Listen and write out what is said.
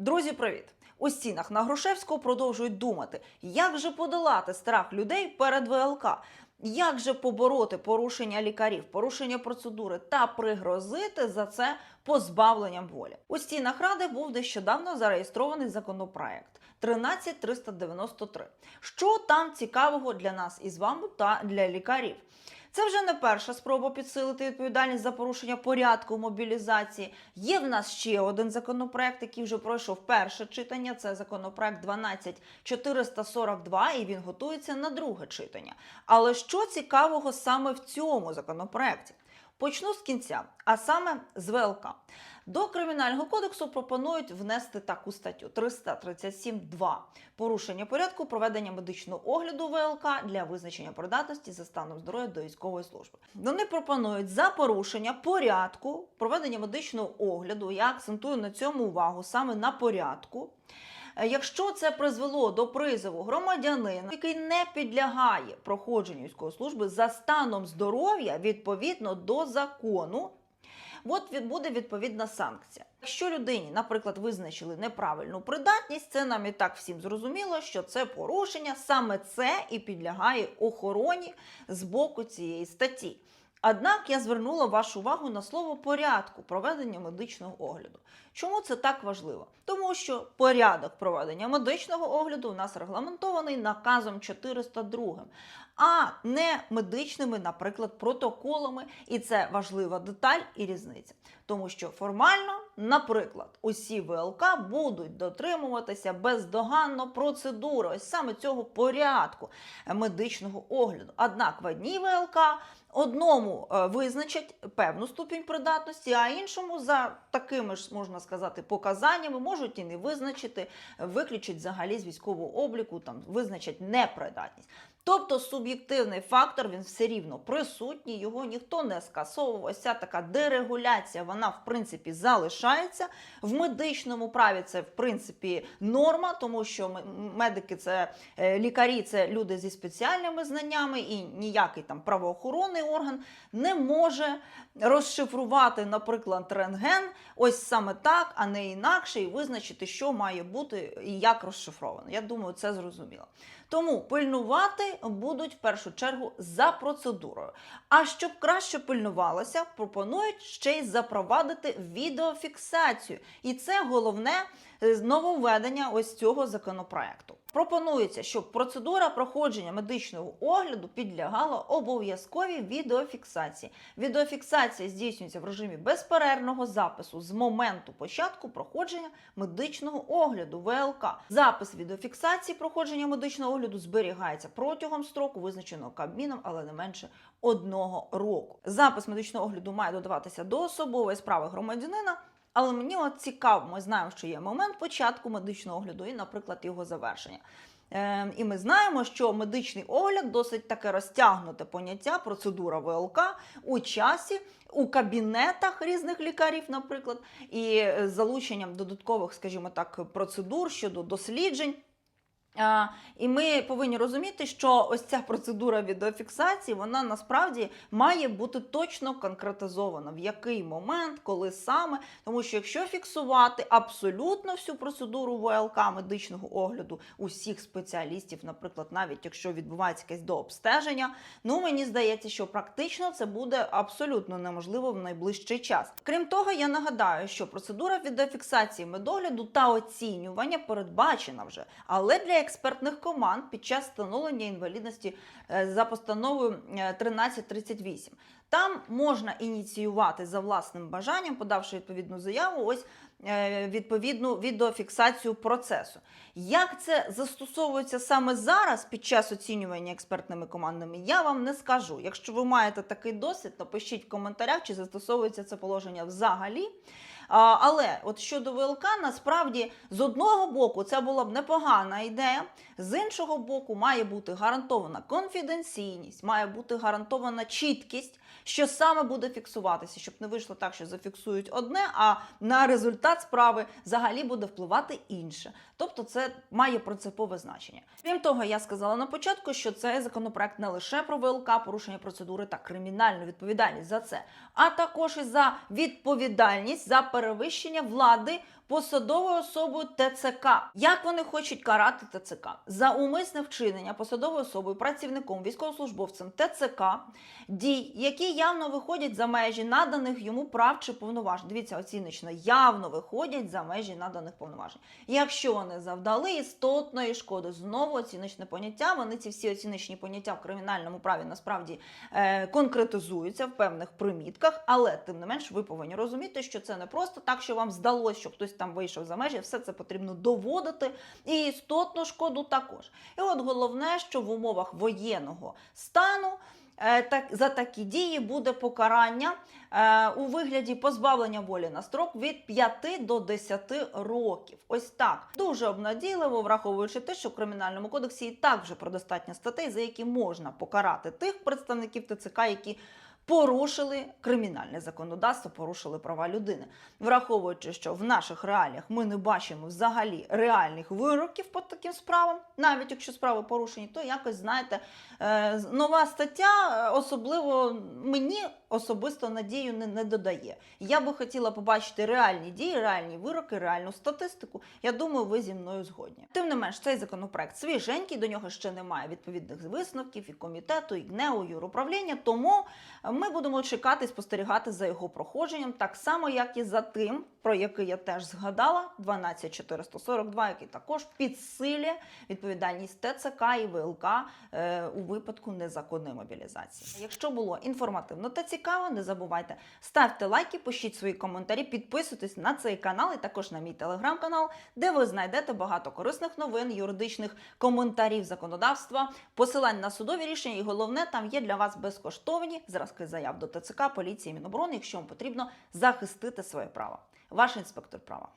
Друзі, привіт! У стінах на Грушевського продовжують думати, як же подолати страх людей перед ВЛК, як же побороти порушення лікарів, порушення процедури та пригрозити за це позбавленням волі. У стінах ради був нещодавно зареєстрований законопроект 13393. Що там цікавого для нас із вами та для лікарів? Це вже не перша спроба підсилити відповідальність за порушення порядку мобілізації. Є в нас ще один законопроект, який вже пройшов перше читання. Це законопроект 12442, і він готується на друге читання. Але що цікавого саме в цьому законопроекті? Почну з кінця, а саме з ВЛК. До кримінального кодексу пропонують внести таку статтю 337.2 порушення порядку проведення медичного огляду ВЛК для визначення придатності за станом здоров'я до військової служби. Вони пропонують за порушення порядку проведення медичного огляду. Я акцентую на цьому увагу саме на порядку. Е, Якщо це призвело до призову громадянина, який не підлягає проходженню військової служби за станом здоров'я відповідно до закону, от буде відповідна санкція. Якщо людині, наприклад, визначили неправильну придатність, це нам і так всім зрозуміло, що це порушення, саме це і підлягає охороні з боку цієї статті. Однак я звернула вашу увагу на слово порядку проведення медичного огляду. Чому це так важливо? Тому що порядок проведення медичного огляду у нас регламентований наказом 402, а не медичними, наприклад, протоколами. І це важлива деталь і різниця. Тому що формально, наприклад, усі ВЛК будуть дотримуватися бездоганно процедури, ось саме цього порядку медичного огляду. Однак в одній ВЛК одному е, визначать певну ступінь придатності, а іншому за такими ж можна сказати показаннями можуть і не визначити, виключать взагалі з військового обліку, там визначать непридатність. Тобто суб'єктивний фактор він все рівно присутній, його ніхто не скасовував. Ось ця така дерегуляція, вона в принципі залишається. В медичному праві це в принципі норма, тому що медики це е, лікарі, це люди зі спеціальними знаннями, і ніякий там правоохоронний орган не може розшифрувати, наприклад, рентген, ось саме так, а не інакше, і визначити, що має бути і як розшифровано. Я думаю, це зрозуміло. Тому пильнувати будуть в першу чергу за процедурою. А щоб краще пильнувалося, пропонують ще й запровадити відеофіксацію. І це головне нововведення ось цього законопроекту. Пропонується, щоб процедура проходження медичного огляду підлягала обов'язковій відеофіксації. Відеофіксація здійснюється в режимі безперервного запису з моменту початку проходження медичного огляду ВЛК. Запис відеофіксації проходження медичного огляду зберігається протягом строку, визначеного Кабміном, але не менше одного року. Запис медичного огляду має додаватися до особової справи громадянина. Але мені от цікаво, ми знаємо, що є момент початку медичного огляду і, наприклад, його завершення. Е, і ми знаємо, що медичний огляд досить таке розтягнуте поняття, процедура ВЛК у часі, у кабінетах різних лікарів, наприклад, і е, залученням додаткових, скажімо так, процедур щодо досліджень. І ми повинні розуміти, що ось ця процедура відеофіксації, вона насправді має бути точно конкретизована, в який момент, коли саме. Тому що якщо фіксувати абсолютно всю процедуру ВЛК медичного огляду усіх спеціалістів, наприклад, навіть якщо відбувається якесь дообстеження, ну мені здається, що практично це буде абсолютно неможливо в найближчий час. Крім того, я нагадаю, що процедура відеофіксації медогляду та оцінювання передбачена вже, але для експертних команд під час встановлення інвалідності е, за постановою е, 1338. Там можна ініціювати за власним бажанням, подавши відповідну заяву, ось е, відповідну відеофіксацію процесу. Як це застосовується саме зараз під час оцінювання експертними командами, я вам не скажу. Якщо ви маєте такий досвід, напишіть в коментарях, чи застосовується це положення взагалі. Але от щодо ВЛК, насправді з одного боку це була б непогана ідея, з іншого боку, має бути гарантована конфіденційність, має бути гарантована чіткість, що саме буде фіксуватися, щоб не вийшло так, що зафіксують одне, а на результат справи взагалі буде впливати інше. Тобто, це має принципове значення. Крім того, я сказала на початку, що цей законопроект не лише про ВЛК, порушення процедури та кримінальну відповідальність за це, а також і за відповідальність за перевищення влади посадовою особою ТЦК. Як вони хочуть карати ТЦК? За умисне вчинення посадовою особою, працівником, військовослужбовцем ТЦК дій, які явно виходять за межі наданих йому прав чи повноважень. Дивіться, оціночно явно виходять за межі наданих повноважень. Якщо вони завдали істотної шкоди, знову оціночне поняття. Вони ці всі оціночні поняття в кримінальному праві насправді е, конкретизуються в певних примітках, але тим не менш ви повинні розуміти, що це не просто так, що вам здалося, що хтось там вийшов за межі. Все це потрібно доводити, і істотну шкоду також. І от головне, що в умовах воєнного стану. е, Так, за такі дії буде покарання е, у вигляді позбавлення волі на строк від 5 до 10 років. Ось так дуже обнадійливо, враховуючи те, що в кримінальному кодексі і так вже про достатньо статей, за які можна покарати тих представників ТЦК, які порушили кримінальне законодавство, порушили права людини, враховуючи, що в наших реаліях ми не бачимо взагалі реальних вироків по таким справам, навіть якщо справи порушені, то якось знаєте, е, нова стаття е, особливо мені особисто надію не, не додає. Я би хотіла побачити реальні дії, реальні вироки, реальну статистику. Я думаю, ви зі мною згодні. Тим не менш, цей законопроект свіженький, до нього ще немає відповідних висновків і комітету, і ГНЕУ, юруправління. Тому ми будемо чекати і спостерігати за його проходженням, так само, як і за тим, про який я теж згадала, 12442, який також підсилює відповідальність ТЦК і ВЛК е, у випадку незаконної мобілізації. Якщо було інформативно та цікаво, не забувайте ставте лайки, пишіть свої коментарі, підписуйтесь на цей канал і також на мій телеграм-канал, де ви знайдете багато корисних новин, юридичних коментарів законодавства, посилань на судові рішення. І головне, там є для вас безкоштовні зразки заяв до ТЦК, поліції, Міноборони, якщо вам потрібно захистити своє право. Ваш інспектор права.